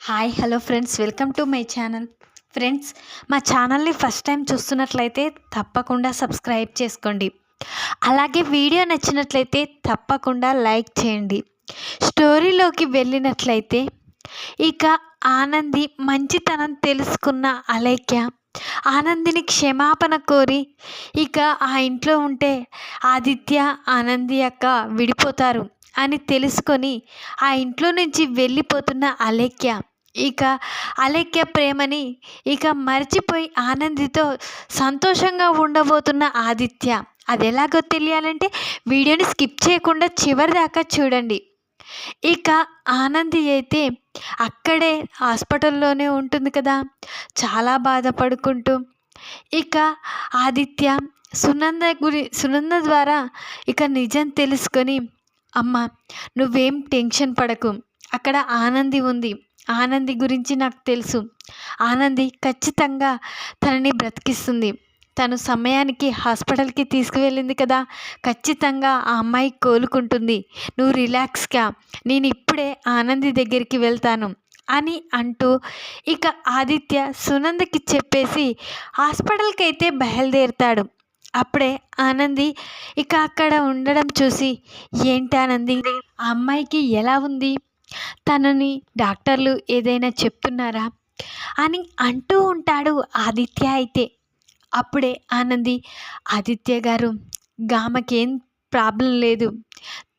Hi hello friends. Welcome to my channel. Friends మా ఛానల్ని first time చూస్తున్నట్లయితే తప్పకుండా సబ్స్క్రైబ్ చేసుకోండి. అలాగే వీడియో నచ్చినట్లయితే తప్పకుండా లైక్ చేయండి. స్టోరీలోకి వెళ్ళినట్లయితే ఇక ఆనంది మంచితనం తెలుసుకున్న అలేఖ్య ఆనందిని క్షమాపణ కోరి ఇక ఆ ఇంట్లో ఉంటే ఆదిత్య ఆనంది అక్క విడిపోతారు. అని తెలుసుకొని ఆ ఇంట్లో నుంచి వెళ్ళిపోతున్న అలేఖ్య. ఇక అలేఖ్య ప్రేమని ఇక మర్చిపోయి ఆనందితో సంతోషంగా ఉండబోతున్న ఆదిత్య. అది ఎలాగో తెలియాలంటే వీడియోని స్కిప్ చేయకుండా చివరి దాకా చూడండి. ఇక ఆనంది అయితే అక్కడే హాస్పిటల్లోనే ఉంటుంది కదా. చాలా బాధపడుకుంటూ ఇక ఆదిత్య సునంద గురి సునంద ద్వారా ఇక నిజం తెలుసుకొని అమ్మ నువ్వేం టెన్షన్ పడకు. అక్కడ ఆనంది ఉంది. ఆనంది గురించి నాకు తెలుసు. ఆనంది ఖచ్చితంగా తనని బ్రతికిస్తుంది. తను సమయానికి హాస్పిటల్కి తీసుకువెళ్ళింది కదా. ఖచ్చితంగా ఆ అమ్మాయి కోలుకుంటుంది. నువ్వు రిలాక్స్గా నేను ఇప్పుడే ఆనంది దగ్గరికి వెళ్తాను అని అంటూ ఇక ఆదిత్య సునందకి చెప్పేసి హాస్పిటల్కి అయితే బయలుదేరుతాడు. అప్పుడే ఆనంది ఇక అక్కడ ఉండడం చూసి ఏంటి ఆనంది? ఆ అమ్మాయికి ఎలా ఉంది? తనని డాక్టర్లు ఏదైనా చెప్తున్నారా? అని అంటూ ఉంటాడు ఆదిత్య అయితే. అప్పుడే ఆనంది ఆదిత్య గారు గామకేం ప్రాబ్లం లేదు.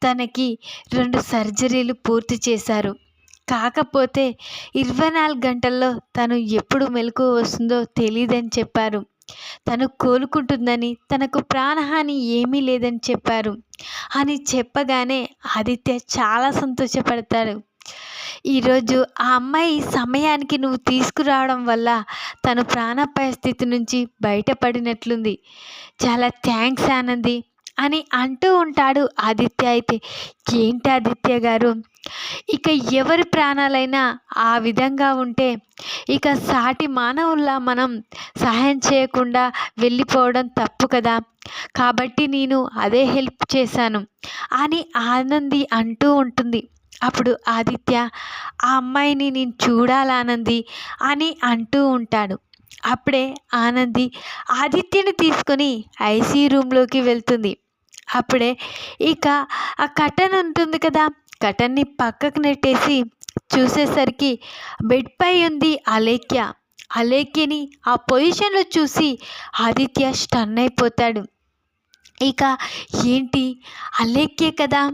తనకి రెండు సర్జరీలు పూర్తి చేశారు. కాకపోతే ఇరవై నాలుగు గంటల్లో తను ఎప్పుడు మెలకు వస్తుందో తెలియదని చెప్పారు. తను కోలుకుంటుందని తనకు ప్రాణహాని ఏమీ లేదని చెప్పారు. అని చెప్పగానే ఆదిత్య చాలా సంతోషపడతాడు. ఈరోజు ఆ అమ్మాయి సమయానికి నువ్వు తీసుకురావడం వల్ల తను ప్రాణాపాయ స్థితి నుంచి బయటపడినట్లుంది. చాలా థ్యాంక్స్ ఆనంది. అని అంటూ ఉంటాడు ఆదిత్య అయితే. ఏంటి ఆదిత్య గారు? ఇక ఎవరి ప్రాణాలైనా ఆ విధంగా ఉంటే ఇక సాటి మానవుల్లా మనం సహాయం చేయకుండా వెళ్ళిపోవడం తప్పు కదా. కాబట్టి నేను అదే హెల్ప్ చేశాను అని ఆనంది అంటూ ఉంటుంది. అప్పుడు ఆదిత్య ఆ అమ్మాయిని నేను చూడాలనంది అని అంటూ ఉంటాడు. అప్పుడే ఆనంది ఆదిత్యని తీసుకొని ఐసీ రూమ్లోకి వెళ్తుంది. అప్పుడే ఇక ఆ కటన్ ఉంటుంది కదా కటన్ని పక్కకు నెట్టేసి చూసేసరికి బెడ్పై ఉంది అలేఖ్య. అలేఖ్యని ఆ పొజిషన్లో చూసి ఆదిత్య స్టన్ అయిపోతాడు. ఇక ఏంటి? అలేఖ్యే కదా.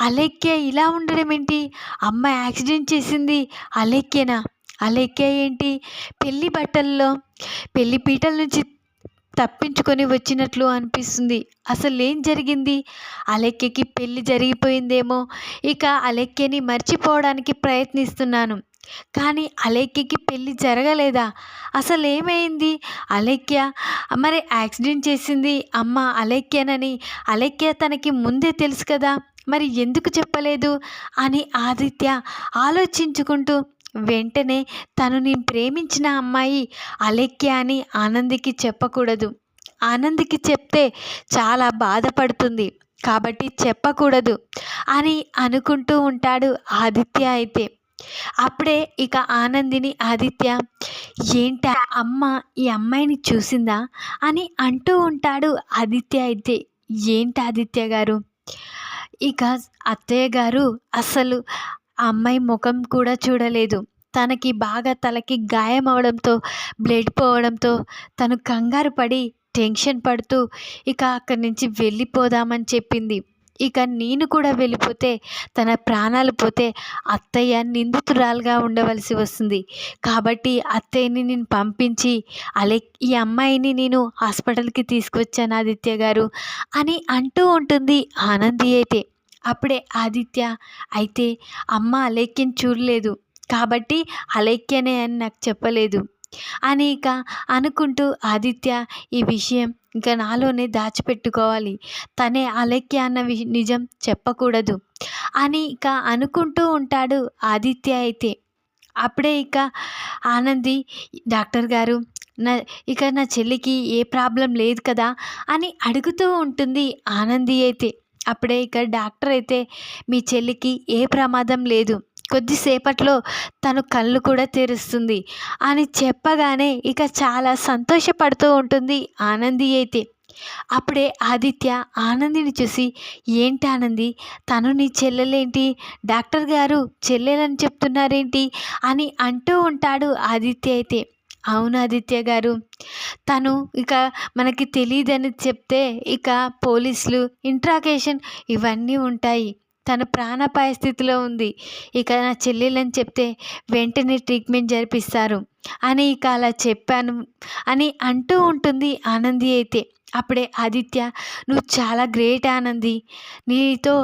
అలేఖ్య ఇలా ఉండడం ఏంటి? అమ్మ యాక్సిడెంట్ చేసింది అలేఖ్యనా? అలేఖ్య ఏంటి? పెళ్ళి బట్టల్లో పెళ్ళి పీటల నుంచి తప్పించుకొని వచ్చినట్లు అనిపిస్తుంది. అసలు ఏం జరిగింది? అలెక్కకి పెళ్ళి జరిగిపోయిందేమో. ఇక అలెక్కని మర్చిపోవడానికి ప్రయత్నిస్తున్నాను. కానీ అలేఖ్యకి పెళ్ళి జరగలేదా? అసలు ఏమైంది మరి యాక్సిడెంట్ చేసింది అమ్మ అలెక్యనని అలెక్య తనకి ముందే తెలుసు కదా. మరి ఎందుకు చెప్పలేదు? అని ఆదిత్య ఆలోచించుకుంటూ వెంటనే తను నేను ప్రేమించిన అమ్మాయి అలెక్య అని ఆనందికి చెప్పకూడదు. ఆనందికి చెప్తే చాలా బాధపడుతుంది. కాబట్టి చెప్పకూడదు అని అనుకుంటూ ఉంటాడు ఆదిత్య అయితే. అప్పుడే ఇక ఆనందిని ఆదిత్య ఏంట అమ్మ ఈ అమ్మాయిని చూసిందా? అని అంటూ ఉంటాడు ఆదిత్య అయితే. ఏంటి ఆదిత్య గారు? ఇక అత్తయ్య గారు అసలు ఆ అమ్మాయి ముఖం కూడా చూడలేదు. తనకి బాగా తలకి గాయం అవడంతో బ్లడ్ పోవడంతో తను కంగారు పడి టెన్షన్ పడుతూ ఇక అక్కడి నుంచి వెళ్ళిపోదామని చెప్పింది. ఇక నేను కూడా వెళ్ళిపోతే తన ప్రాణాలు పోతే అత్తయ్య నిందితురాలుగా ఉండవలసి వస్తుంది. కాబట్టి అత్తయ్యని నేను పంపించి అలే ఈ అమ్మాయిని నేను హాస్పిటల్కి తీసుకొచ్చాను ఆదిత్య గారు అని అంటూ ఉంటుంది ఆనంది అయితే. అప్పుడే ఆదిత్య అయితే అమ్మ అలేఖ్యని చూడలేదు కాబట్టి అలేఖ్యనే అని నాకు చెప్పలేదు అని ఇక అనుకుంటూ ఆదిత్య ఈ విషయం ఇంకా నాలోనే దాచిపెట్టుకోవాలి. తనే అలేఖ్య అన్న వి నిజం చెప్పకూడదు అని ఇక అనుకుంటూ ఉంటాడు ఆదిత్య అయితే. అప్పుడే ఇక ఆనంది డాక్టర్ గారు నా ఇక నా చెల్లికి ఏ ప్రాబ్లం లేదు కదా అని అడుగుతూ ఉంటుంది ఆనంది అయితే. అప్పుడే ఇక డాక్టర్ అయితే మీ చెల్లికి ఏ ప్రమాదం లేదు. కొద్దిసేపట్లో తను కళ్ళు కూడా తెరుస్తుంది. అని చెప్పగానే ఇక చాలా సంతోషపడుతూ ఉంటుంది ఆనంది అయితే. అప్పుడే ఆదిత్య ఆనందిని చూసి ఏంటి ఆనంది? తను నీ చెల్లెలేంటి? డాక్టర్ గారు చెల్లెలని చెప్తున్నారేంటి? అని అంటూ ఉంటాడు ఆదిత్య అయితే. అవును ఆదిత్య గారు. తను ఇక మనకి తెలియదని చెప్తే ఇక పోలీసులు ఇంట్రాగేషన్ ఇవన్నీ ఉంటాయి. తన ప్రాణాపాయ స్థితిలో ఉంది. ఇక నా చెల్లెలని చెప్తే వెంటనే ట్రీట్మెంట్ జరిపిస్తారు. అని ఇక అలా చెప్పాను. అని అంటూ ఉంటుంది ఆనంది అయితే. అప్పుడే ఆదిత్య నువ్వు చాలా గ్రేట్ ఆనంది. నీతో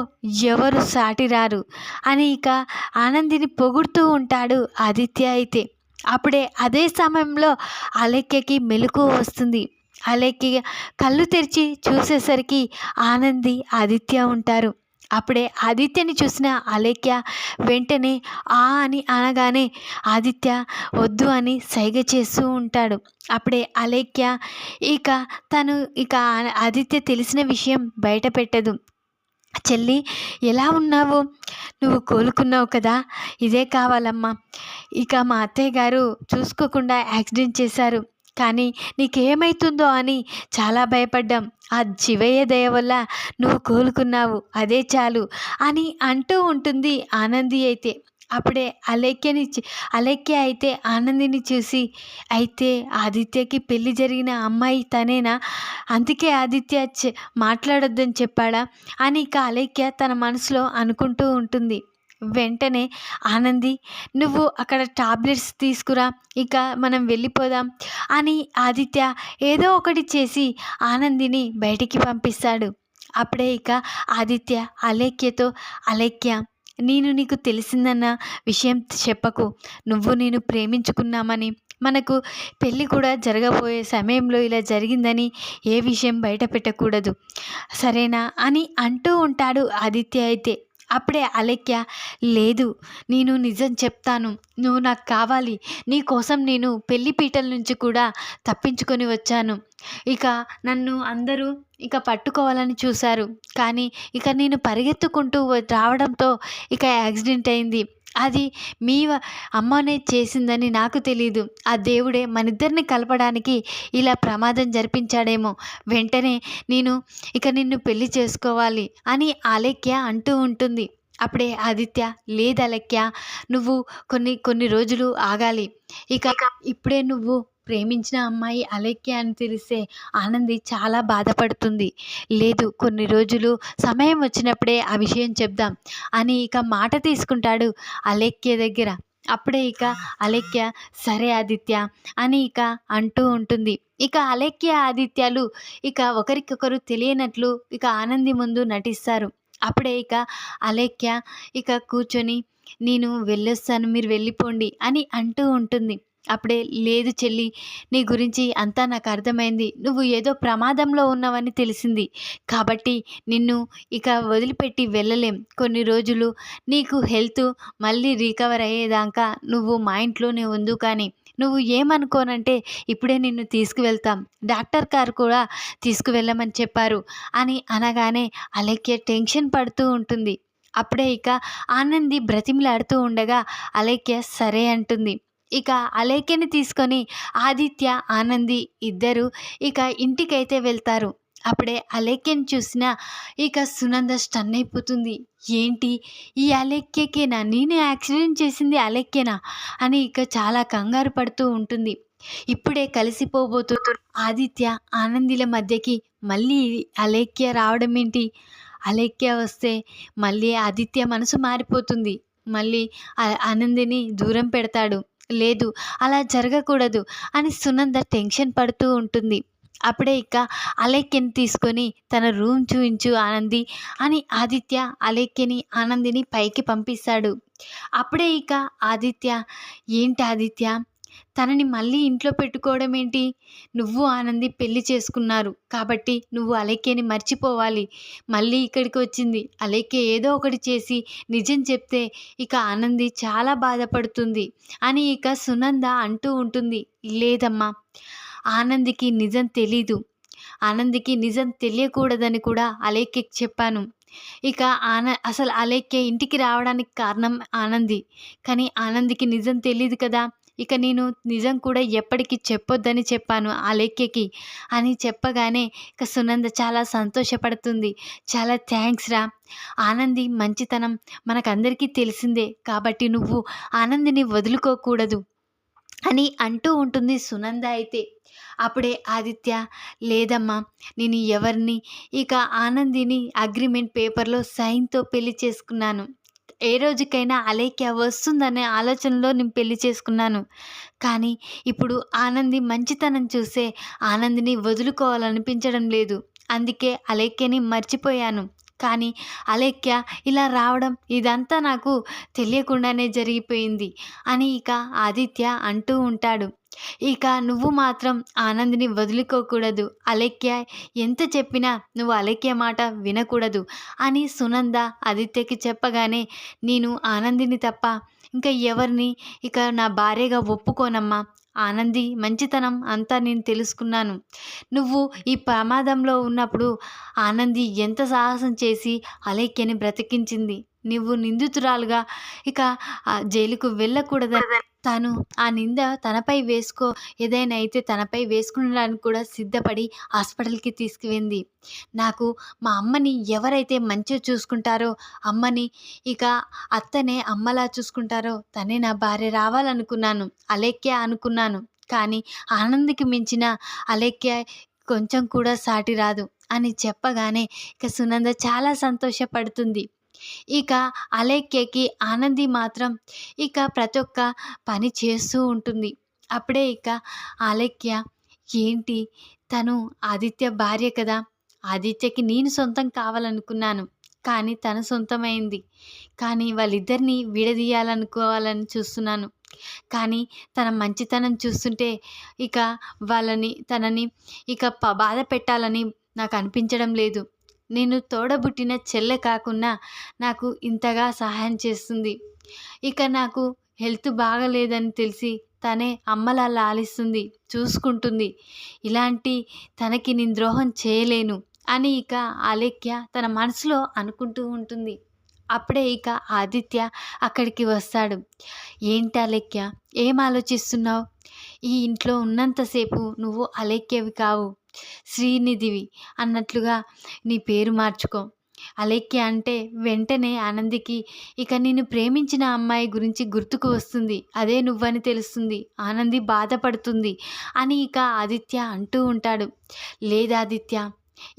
ఎవరు సాటి రారు. అని ఇక ఆనందిని పొగుడుతూ ఉంటాడు ఆదిత్య అయితే. అప్పుడే అదే సమయంలో అలెక్యకి మెలకు వస్తుంది. అలెక్య కళ్ళు తెరిచి చూసేసరికి ఆనంది ఆదిత్య ఉంటారు. అప్పుడే ఆదిత్యని చూసిన అలేఖ్య వెంటనే ఆ అని అనగానే ఆదిత్య వద్దు అని సైగ చేస్తూ ఉంటాడు. అప్పుడే అలేఖ్య ఇక తను ఇక ఆదిత్య తెలిసిన విషయం బయట పెట్టదు. చెల్లి ఎలా ఉన్నావు? నువ్వు కోలుకున్నావు కదా? ఇదే కావాలమ్మా. ఇక మా అత్తయ్య గారు చూసుకోకుండా యాక్సిడెంట్ చేశారు. కానీ నీకేమైతుందో అని చాలా భయపడ్డాం. ఆ శివయ్య దయ వల్ల నువ్వు కోలుకున్నావు. అదే చాలు అని అంటూ ఉంటుంది ఆనంది అయితే. అప్పుడే అలేఖ్యని అలేఖ్య అయితే ఆనందిని చూసి అయితే ఆదిత్యకి పెళ్ళి జరిగిన అమ్మాయి తనేనా? అందుకే ఆదిత్య మాట్లాడొద్దని చెప్పాడా? అని ఇక అలేఖ్య తన మనసులో అనుకుంటూ ఉంటుంది. వెంటనే ఆనంది నువ్వు అక్కడ టాబ్లెట్స్ తీసుకురా ఇక మనం వెళ్ళిపోదాం అని ఆదిత్య ఏదో ఒకటి చేసి ఆనందిని బయటికి పంపిస్తాడు. అప్పుడే ఇక ఆదిత్య అలేఖ్యతో అలేఖ్య నేను నీకు తెలిసిందన్న విషయం చెప్పకు. నువ్వు నేను ప్రేమించుకున్నామని మనకు పెళ్ళి కూడా జరగబోయే సమయంలో ఇలా జరిగిందని ఏ విషయం బయట పెట్టకూడదు. సరేనా? అని అంటూ ఉంటాడు ఆదిత్య అయితే. అప్పుడే అలెక్య లేదు నేను నిజం చెప్తాను. నువ్వు నాకు కావాలి. నీ కోసం నేను పెళ్ళిపీటల నుంచి కూడా తప్పించుకొని వచ్చాను. ఇక నన్ను అందరూ ఇక పట్టుకోవాలని చూశారు. కానీ ఇక నేను పరిగెత్తుకుంటూ రావడంతో ఇక యాక్సిడెంట్ అయింది. అది మీ అమ్మనే చేసిందని నాకు తెలియదు ఆ దేవుడే మనిద్దరిని కలపడానికి ఇలా ప్రమాదం జరిపించాడేమో. వెంటనే నేను ఇక నిన్ను పెళ్ళి చేసుకోవాలి అని ఆలేఖ్య అంటూ ఉంటుంది. అప్పుడే ఆదిత్య లేదు నువ్వు కొన్ని కొన్ని రోజులు ఆగాలి. ఇక ఇప్పుడే నువ్వు ప్రేమించిన అమ్మాయి అలేఖ్య అని తెలిస్తే ఆనంది చాలా బాధపడుతుంది. లేదు కొన్ని రోజులు సమయం వచ్చినప్పుడే ఆ విషయం చెప్దాం అని ఇక మాట తీసుకుంటాడు అలేఖ్య దగ్గర. అప్పుడే ఇక అలేఖ్య సరే ఆదిత్య అని ఇక అంటూ ఉంటుంది. ఇక అలేఖ్య ఆదిత్యాలు ఇక ఒకరికొకరు తెలియనట్లు ఇక ఆనంది ముందు నటిస్తారు. అప్పుడే ఇక అలేఖ్య ఇక కూర్చొని నేను వెళ్ళొస్తాను మీరు వెళ్ళిపోండి అని అంటూ ఉంటుంది. అప్పుడే లేదు చెల్లి నీ గురించి అంతా నాకు అర్థమైంది. నువ్వు ఏదో ప్రమాదంలో ఉన్నావని తెలిసింది. కాబట్టి నిన్ను ఇక వదిలిపెట్టి వెళ్ళలేం. కొన్ని రోజులు నీకు హెల్త్ మళ్ళీ రికవర్ అయ్యేదాకా నువ్వు మా ఇంట్లోనే ఉంది కానీ నువ్వు ఏమనుకోనంటే ఇప్పుడే నిన్ను తీసుకువెళ్తాం. డాక్టర్ గారు కూడా తీసుకువెళ్ళమని చెప్పారు అని అనగానే అలెక్య టెన్షన్ పడుతూ ఉంటుంది. అప్పుడే ఇక ఆనంది బ్రతిమిలాడుతూ ఉండగా అలైక్య సరే అంటుంది. ఇక అలేఖ్యని తీసుకొని ఆదిత్య ఆనంది ఇద్దరు ఇక ఇంటికైతే వెళ్తారు. అప్పుడే అలేఖ్యని చూసిన ఇక సునంద స్టన్ అయిపోతుంది. ఏంటి? ఈ అలేఖ్యకేనా? నేను యాక్సిడెంట్ చేసింది అలేఖ్యనా? అని ఇక చాలా కంగారు పడుతూ ఉంటుంది. ఇప్పుడే కలిసిపోబోతు ఆదిత్య ఆనందిల మధ్యకి మళ్ళీ అలేఖ్య రావడం ఏంటి? అలేఖ్య వస్తే మళ్ళీ ఆదిత్య మనసు మారిపోతుంది. మళ్ళీ ఆనందిని దూరం పెడతాడు. లేదు అలా జరగకూడదు అని సునంద టెన్షన్ పడుతూ ఉంటుంది. అప్పుడే ఇక అలేఖ్యని తీసుకొని తన రూమ్ చూయించు ఆనంది అని ఆదిత్య అలేఖ్యని ఆనందిని పైకి పంపిస్తాడు. అప్పుడే ఇక ఆదిత్య ఏంటి ఆదిత్య? తనని మళ్ళీ ఇంట్లో పెట్టుకోవడం ఏంటి? నువ్వు ఆనంది పెళ్ళి చేసుకున్నారు. కాబట్టి నువ్వు అలేఖ్యని మర్చిపోవాలి. మళ్ళీ ఇక్కడికి వచ్చింది. అలేఖ్య ఏదో ఒకటి చేసి నిజం చెప్తే ఇక ఆనంది చాలా బాధపడుతుంది అని ఇక సునంద అంటూ ఉంటుంది. లేదమ్మా ఆనందికి నిజం తెలీదు. ఆనందికి నిజం తెలియకూడదని కూడా అలైక్యకి చెప్పాను. ఇక ఆన అసలు అలేఖ్య ఇంటికి రావడానికి కారణం ఆనంది. కానీ ఆనందికి నిజం తెలియదు కదా. ఇక నేను నిజం కూడా ఎప్పటికీ చెప్పొద్దని చెప్పాను ఆ లేఖ్యకి. అని చెప్పగానే ఇక సునంద చాలా సంతోషపడుతుంది. చాలా థ్యాంక్స్ రా. ఆనంది మంచితనం మనకందరికీ తెలిసిందే. కాబట్టి నువ్వు ఆనందిని వదులుకోకూడదు అని అంటూ ఉంటుంది సునంద అయితే. అప్పుడే ఆదిత్య లేదమ్మా నేను ఎవరిని? ఇక ఆనందిని అగ్రిమెంట్ పేపర్లో సైన్తో పెళ్ళి చేసుకున్నాను. ఏ రోజుకైనా అలేఖ్య వస్తుందనే ఆలోచనలో నేను పెళ్ళి చేసుకున్నాను. కానీ ఇప్పుడు ఆనంది మంచితనం చూసే ఆనందిని వదులుకోవాలనిపించడం లేదు. అందుకే అలేఖ్యని మర్చిపోయాను. కానీ అలేఖ్య ఇలా రావడం ఇదంతా నాకు తెలియకుండానే జరిగిపోయింది అని ఇక ఆదిత్య అంటూ ఉంటాడు. ఇక నువ్వు మాత్రం ఆనందిని వదులుకోకూడదు. అలెక్య ఎంత చెప్పినా నువ్వు అలెక్య మాట వినకూడదు అని సునంద ఆదిత్యకి చెప్పగానే నేను ఆనందిని తప్ప ఇంకా ఎవరిని? ఇక నా భార్యగా ఒప్పుకోనమ్మా. ఆనంది మంచితనం అంతా నేను తెలుసుకున్నాను. నువ్వు ఈ ప్రమాదంలో ఉన్నప్పుడు ఆనంది ఎంత సాహసం చేసి అలేఖ్యని బ్రతికించింది? నువ్వు నిందితురాలుగా. ఇక జైలుకు వెళ్ళకూడదని తను ఆ నింద తనపై వేసుకో. ఏదైనా అయితే తనపై వేసుకునడానికి కూడా సిద్ధపడి హాస్పిటల్కి తీసుకువెంది. నాకు మా అమ్మని ఎవరైతే మంచిగా చూసుకుంటారో అమ్మని ఇక అత్తనే అమ్మలా చూసుకుంటారో తనే నా భార్య రావాలనుకున్నాను అలేఖ్య అనుకున్నాను. కానీ ఆనందికి మించిన అలేఖ్య కొంచెం కూడా సాటి రాదు అని చెప్పగానే ఇక సునంద చాలా సంతోషపడుతుంది. ఇక అలేఖ్యకి ఆనంది మాత్రం ఇక ప్రతి ఒక్క పని చేస్తూ ఉంటుంది. అప్పుడే ఇక అలేఖ్య ఏంటి? తను ఆదిత్య భార్య కదా. ఆదిత్యకి నేను సొంతం కావాలనుకున్నాను. కానీ తను సొంతమైంది. కానీ వాళ్ళిద్దరిని విడదీయాలనుకోవాలని చూస్తున్నాను. కానీ తన మంచితనం చూస్తుంటే ఇక వాళ్ళని తనని ఇక బాధ పెట్టాలని నాకు అనిపించడం లేదు. నేను తోడబుట్టిన చెల్లె కాకుండా నాకు ఇంతగా సహాయం చేస్తుంది. ఇక నాకు హెల్త్ బాగలేదని తెలిసి తనే అమ్మలా లాలిస్తుంది చూసుకుంటుంది. ఇలాంటి తనకి నేను ద్రోహం చేయలేను అని ఇక అలేఖ్య తన మనసులో అనుకుంటూ ఉంటుంది. అప్పుడే ఇక ఆదిత్య అక్కడికి వస్తాడు. ఏంటి అలేఖ్య ఏం ఆలోచిస్తున్నావు? ఈ ఇంట్లో ఉన్నంతసేపు నువ్వు అలేఖ్యవి కావు. శ్రీనిధివి అన్నట్లుగా నీ పేరు మార్చుకో. అలేఖ్య అంటే వెంటనే ఆనందికి ఇక నేను ప్రేమించిన అమ్మాయి గురించి గుర్తుకు వస్తుంది. అదే నువ్వని తెలుస్తుంది. ఆనంది బాధపడుతుంది అని ఇక ఆదిత్య అంటూ ఉంటాడు. లేదాదిత్య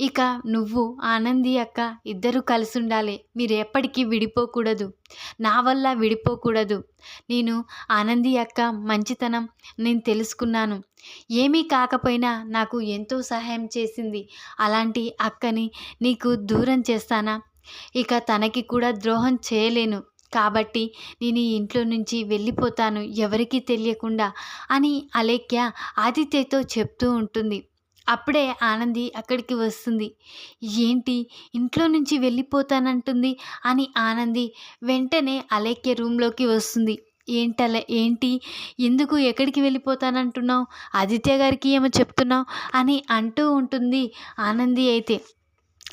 ఇక నువ్వు ఆనంది అక్క ఇద్దరూ కలిసి ఉండాలి మీరు ఎప్పటికీ విడిపోకూడదు. నా వల్ల విడిపోకూడదు. నేను ఆనంది అక్క మంచితనం నేను తెలుసుకున్నాను. ఏమీ కాకపోయినా నాకు ఎంతో సహాయం చేసింది. అలాంటి అక్కని నీకు దూరం చేస్తానా? ఇక తనకి కూడా ద్రోహం చేయలేను. కాబట్టి నేను ఈ ఇంట్లో నుంచి వెళ్ళిపోతాను ఎవరికీ తెలియకుండా అని అలేఖ్య ఆదిత్యతో చెప్తూ ఉంటుంది. అప్పుడే ఆనంది అక్కడికి వస్తుంది. ఏంటి? ఇంట్లో నుంచి వెళ్ళిపోతానంటుంది అని ఆనంది వెంటనే అలేఖ్య రూమ్లోకి వస్తుంది. ఏంటల? ఏంటి? ఎందుకు ఎక్కడికి వెళ్ళిపోతానంటున్నావు? ఆదిత్య గారికి ఏమో చెప్తున్నావు? అని అంటూ ఉంటుంది ఆనంది అయితే.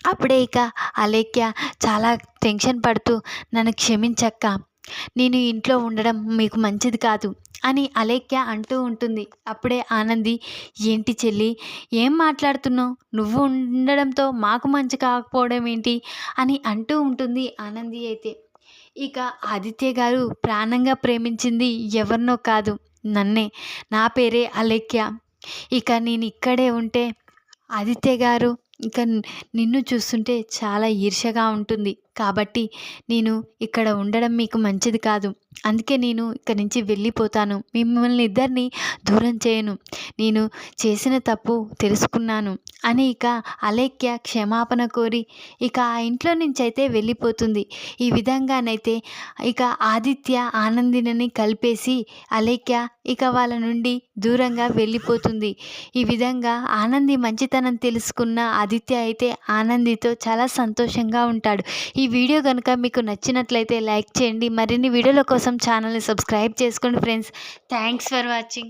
అప్పుడే ఇక అలేఖ్య చాలా టెన్షన్ పడుతూ నన్ను క్షమించక్క. నేను ఇంట్లో ఉండడం మీకు మంచిది కాదు అని అలేఖ్య అంటూ ఉంటుంది. అప్పుడే ఆనంది ఏంటి చెల్లి ఏం మాట్లాడుతున్నావు? నువ్వు ఉండడంతో మాకు మంచి కాకపోవడం ఏంటి? అని అంటూ ఉంటుంది ఆనంది అయితే. ఇక ఆదిత్య గారు ప్రాణంగా ప్రేమించింది ఎవరినో కాదు నన్నే. నా పేరే అలేఖ్య. ఇక నేను ఇక్కడే ఉంటే ఆదిత్య గారు ఇంకా నిన్ను చూస్తుంటే చాలా ఈర్షగా ఉంటుంది. కాబట్టి నేను ఇక్కడ ఉండడం మీకు మంచిది కాదు. అందుకే నేను ఇక్కడి నుంచి వెళ్ళిపోతాను. మిమ్మల్ని ఇద్దరిని దూరం చేయను. నేను చేసిన తప్పు తెలుసుకున్నాను అని ఇక అలేఖ్య క్షమాపణ కోరి ఇక ఆ ఇంట్లో నుంచి అయితే వెళ్ళిపోతుంది. ఈ విధంగానైతే ఇక ఆదిత్య ఆనందిని కలిపేసి అలేఖ్య ఇక వాళ్ళ నుండి దూరంగా వెళ్ళిపోతుంది. ఈ విధంగా ఆనంది మంచితనం తెలుసుకున్న ఆదిత్య అయితే ఆనందితో చాలా సంతోషంగా ఉంటాడు. ఈ వీడియో కనుక మీకు నచ్చినట్లయితే లైక్ చేయండి. మరిన్ని వీడియోల కోసం ఛానల్ని సబ్స్క్రైబ్ చేసుకోండి ఫ్రెండ్స్. Thanks for watching.